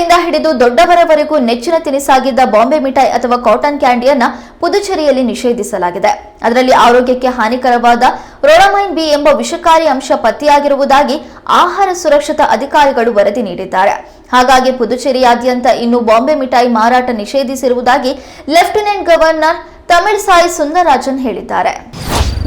ಹಿಡಿದು ದೊಡ್ಡವರವರೆಗೂ ನೆಚ್ಚಿನ ತಿನಿಸಾಗಿದ್ದ ಬಾಂಬೆ ಮಿಠಾಯಿ ಅಥವಾ ಕಾಟನ್ ಕ್ಯಾಂಡಿಯನ್ನ ಪುದುಚೇರಿಯಲ್ಲಿ ನಿಷೇಧಿಸಲಾಗಿದೆ. ಅದರಲ್ಲಿ ಆರೋಗ್ಯಕ್ಕೆ ಹಾನಿಕರವಾದ ರೋಡಮೈನ್ ಬಿ ಎಂಬ ವಿಷಕಾರಿ ಅಂಶ ಪತ್ತೆಯಾಗಿರುವುದಾಗಿ ಆಹಾರ ಸುರಕ್ಷತಾ ಅಧಿಕಾರಿಗಳು ವರದಿ ನೀಡಿದ್ದಾರೆ. ಹಾಗಾಗಿ ಪುದುಚೇರಿಯಾದ್ಯಂತ ಇನ್ನು ಬಾಂಬೆ ಮಿಠಾಯಿ ಮಾರಾಟ ನಿಷೇಧಿಸಿರುವುದಾಗಿ ಲೆಫ್ಟಿನೆಂಟ್ ಗವರ್ನರ್ ತಮಿಳ್ಸಾಯಿ ಸುಂದರರಾಜನ್ ಹೇಳಿದ್ದಾರೆ.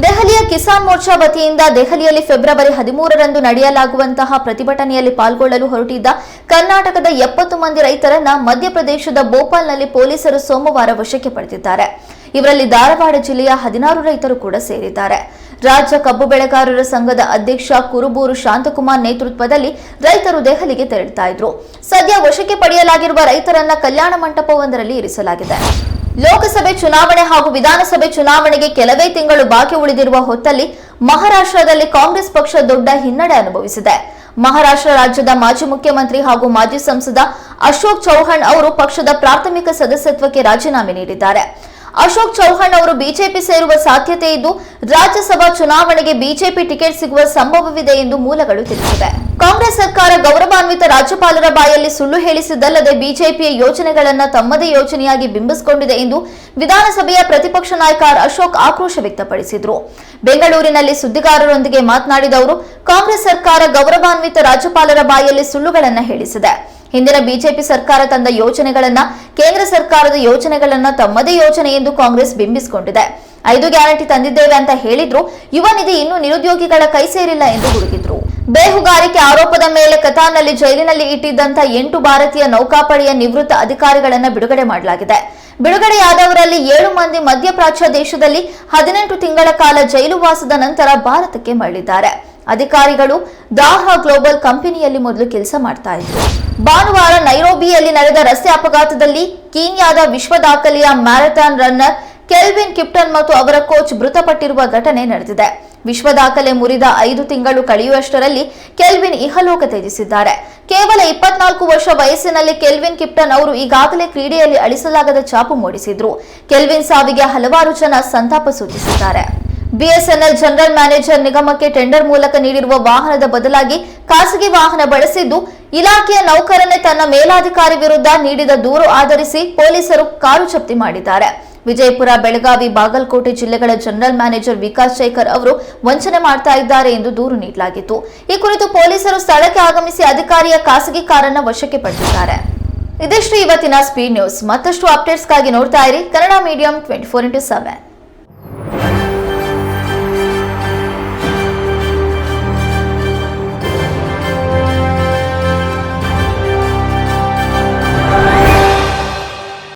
ದೆಹಲಿಯ ಕಿಸಾನ್ ಮೋರ್ಚಾ ವತಿಯಿಂದ ದೆಹಲಿಯಲ್ಲಿ ಫೆಬ್ರವರಿ ಹದಿಮೂರರಂದು ನಡೆಯಲಾಗುವಂತಹ ಪ್ರತಿಭಟನೆಯಲ್ಲಿ ಪಾಲ್ಗೊಳ್ಳಲು ಹೊರಟಿದ್ದ ಕರ್ನಾಟಕದ ಎಪ್ಪತ್ತು ಮಂದಿ ರೈತರನ್ನ ಮಧ್ಯಪ್ರದೇಶದ ಭೋಪಾಲ್ನಲ್ಲಿ ಪೊಲೀಸರು ಸೋಮವಾರ ವಶಕ್ಕೆ ಪಡೆದಿದ್ದಾರೆ. ಇವರಲ್ಲಿ ಧಾರವಾಡ ಜಿಲ್ಲೆಯ ಹದಿನಾರು ರೈತರು ಕೂಡ ಸೇರಿದ್ದಾರೆ. ರಾಜ್ಯ ಕಬ್ಬು ಬೆಳೆಗಾರರ ಸಂಘದ ಅಧ್ಯಕ್ಷ ಕುರುಬೂರು ಶಾಂತಕುಮಾರ್ ನೇತೃತ್ವದಲ್ಲಿ ರೈತರು ದೆಹಲಿಗೆ ತೆರಳುತ್ತಾ ಸದ್ಯ ವಶಕ್ಕೆ ಪಡೆಯಲಾಗಿರುವ ರೈತರನ್ನ ಕಲ್ಯಾಣ ಮಂಟಪವೊಂದರಲ್ಲಿ ಇರಿಸಲಾಗಿದೆ. ಲೋಕಸಭೆ ಚುನಾವಣೆ ಹಾಗೂ ವಿಧಾನಸಭೆ ಚುನಾವಣೆಗೆ ಕೆಲವೇ ತಿಂಗಳು ಬಾಕಿ ಉಳಿದಿರುವ ಹೊತ್ತಲ್ಲಿ ಮಹಾರಾಷ್ಟ್ರದಲ್ಲಿ ಕಾಂಗ್ರೆಸ್ ಪಕ್ಷ ದೊಡ್ಡ ಹಿನ್ನಡೆ ಅನುಭವಿಸಿದೆ. ಮಹಾರಾಷ್ಟ್ರ ರಾಜ್ಯದ ಮಾಜಿ ಮುಖ್ಯಮಂತ್ರಿ ಹಾಗೂ ಮಾಜಿ ಸಂಸದ ಅಶೋಕ್ ಚೌಹಾಣ್ ಅವರು ಪಕ್ಷದ ಪ್ರಾಥಮಿಕ ಸದಸ್ಯತ್ವಕ್ಕೆ ರಾಜೀನಾಮೆ ನೀಡಿದ್ದಾರೆ. ಅಶೋಕ್ ಚೌಹಾಣ್ ಅವರು ಬಿಜೆಪಿ ಸೇರುವ ಸಾಧ್ಯತೆ ಇದ್ದು, ರಾಜ್ಯಸಭಾ ಚುನಾವಣೆಗೆ ಬಿಜೆಪಿ ಟಿಕೆಟ್ ಸಿಗುವ ಸಂಭವವಿದೆ ಎಂದು ಮೂಲಗಳು ತಿಳಿಸಿವೆ. ಕಾಂಗ್ರೆಸ್ ಸರ್ಕಾರ ಗೌರವಾನ್ವಿತ ರಾಜ್ಯಪಾಲರ ಬಾಯಲ್ಲಿ ಸುಳ್ಳು ಹೇಳಿಸಿದ್ದಲ್ಲದೆ ಬಿಜೆಪಿಯ ಯೋಜನೆಗಳನ್ನು ತಮ್ಮದೇ ಯೋಜನೆಯಾಗಿ ಬಿಂಬಿಸಿಕೊಂಡಿದೆ ಎಂದು ವಿಧಾನಸಭೆಯ ಪ್ರತಿಪಕ್ಷ ನಾಯಕ ಅಶೋಕ್ ಆಕ್ರೋಶ ವ್ಯಕ್ತಪಡಿಸಿದರು. ಬೆಂಗಳೂರಿನಲ್ಲಿ ಸುದ್ದಿಗಾರರೊಂದಿಗೆ ಮಾತನಾಡಿದ ಅವರು, ಕಾಂಗ್ರೆಸ್ ಸರ್ಕಾರ ಗೌರವಾನ್ವಿತ ರಾಜ್ಯಪಾಲರ ಬಾಯಲ್ಲಿ ಸುಳ್ಳುಗಳನ್ನು ಹೇಳಿಸಿದೆ. ಹಿಂದಿನ ಬಿಜೆಪಿ ಸರ್ಕಾರ ತಂದ ಯೋಜನೆಗಳನ್ನ ಕೇಂದ್ರ ಸರ್ಕಾರದ ಯೋಜನೆಗಳನ್ನ ತಮ್ಮದೇ ಯೋಜನೆ ಎಂದು ಕಾಂಗ್ರೆಸ್ ಬಿಂಬಿಸಿಕೊಂಡಿದೆ. ಐದು ಗ್ಯಾರಂಟಿ ತಂದಿದ್ದೇವೆ ಅಂತ ಹೇಳಿದ್ರು. ಯುವ ನಿಧಿ ಇನ್ನೂ ನಿರುದ್ಯೋಗಿಗಳ ಕೈ ಸೇರಿಲ್ಲ ಎಂದು ಗುಡುಗಿದ್ರು. ಬೇಹುಗಾರಿಕೆ ಆರೋಪದ ಮೇಲೆ ಕತಾರ್ನಲ್ಲಿ ಜೈಲಿನಲ್ಲಿ ಇಟ್ಟಿದ್ದಂತ ಎಂಟು ಭಾರತೀಯ ನೌಕಾಪಡೆಯ ನಿವೃತ್ತ ಅಧಿಕಾರಿಗಳನ್ನು ಬಿಡುಗಡೆ ಮಾಡಲಾಗಿದೆ. ಬಿಡುಗಡೆಯಾದವರಲ್ಲಿ ಏಳು ಮಂದಿ ಮಧ್ಯಪ್ರಾಚ್ಯ ದೇಶದಲ್ಲಿ ಹದಿನೆಂಟು ತಿಂಗಳ ಕಾಲ ಜೈಲುವಾಸದ ನಂತರ ಭಾರತಕ್ಕೆ ಮರಳಿದ್ದಾರೆ. ಅಧಿಕಾರಿಗಳು ದಾಹ ಗ್ಲೋಬಲ್ ಕಂಪನಿಯಲ್ಲಿ ಮೊದಲು ಕೆಲಸ ಮಾಡ್ತಾ ಇದ್ರು. ಭಾನುವಾರ ನೈರೋಬಿಯಲ್ಲಿ ನಡೆದ ರಸ್ತೆ ಅಪಘಾತದಲ್ಲಿ ಕೀನ್ಯಾದ ವಿಶ್ವ ದಾಖಲೆಯ ಮ್ಯಾರಥಾನ್ ರನ್ನರ್ ಕೆಲ್ವಿನ್ ಕಿಪ್ಟನ್ ಮತ್ತು ಅವರ ಕೋಚ್ ಮೃತಪಟ್ಟಿರುವ ಘಟನೆ ನಡೆದಿದೆ. ವಿಶ್ವ ದಾಖಲೆ ಮುರಿದ ಐದು ತಿಂಗಳು ಕಳೆಯುವಷ್ಟರಲ್ಲಿ ಕೆಲ್ವಿನ್ ಇಹಲೋಕ ತ್ಯಜಿಸಿದ್ದಾರೆ. ಕೇವಲ ಇಪ್ಪತ್ನಾಲ್ಕು ವರ್ಷ ವಯಸ್ಸಿನಲ್ಲಿ ಕೆಲ್ವಿನ್ ಕಿಪ್ಟನ್ ಅವರು ಈಗಾಗಲೇ ಕ್ರೀಡೆಯಲ್ಲಿ ಅಳಿಸಲಾಗದ ಚಾಪು ಮೂಡಿಸಿದ್ರು. ಕೆಲ್ವಿನ್ ಸಾವಿಗೆ ಹಲವಾರು ಜನ ಸಂತಾಪ ಸೂಚಿಸಿದ್ದಾರೆ. ಬಿಎಸ್ಎನ್ಎಲ್ ಜನರಲ್ ಮ್ಯಾನೇಜರ್ ನಿಗಮಕ್ಕೆ ಟೆಂಡರ್ ಮೂಲಕ ನೀಡಿರುವ ವಾಹನದ ಬದಲಾಗಿ ಖಾಸಗಿ ವಾಹನ ಬಳಸಿದ್ದು, ಇಲಾಖೆಯ ನೌಕರನೇ ತನ್ನ ಮೇಲಾಧಿಕಾರಿ ವಿರುದ್ಧ ನೀಡಿದ ದೂರು ಆಧರಿಸಿ ಪೊಲೀಸರು ಕಾರು ಜಪ್ತಿ ಮಾಡಿದ್ದಾರೆ. ವಿಜಯಪುರ, ಬೆಳಗಾವಿ, ಬಾಗಲಕೋಟೆ ಜಿಲ್ಲೆಗಳ ಜನರಲ್ ಮ್ಯಾನೇಜರ್ ವಿಕಾಸ್ ಶೇಖರ್ ಅವರು ವಂಚನೆ ಮಾಡ್ತಾ ಇದ್ದಾರೆ ಎಂದು ದೂರು ನೀಡಲಾಗಿತ್ತು. ಈ ಕುರಿತು ಪೊಲೀಸರು ಸ್ಥಳಕ್ಕೆ ಆಗಮಿಸಿ ಅಧಿಕಾರಿಯ ಖಾಸಗಿ ಕಾರನ್ನು ವಶಕ್ಕೆ ಪಡೆದಿದ್ದಾರೆ. ಇದಿಷ್ಟು ಇವತ್ತಿನ ಸ್ಪೀಡ್ ನ್ಯೂಸ್. ಮತ್ತಷ್ಟು ಅಪ್ಡೇಟ್ಸ್ಗಾಗಿ ನೋಡ್ತಾ ಇರಿ Kannada medium twenty four into seven.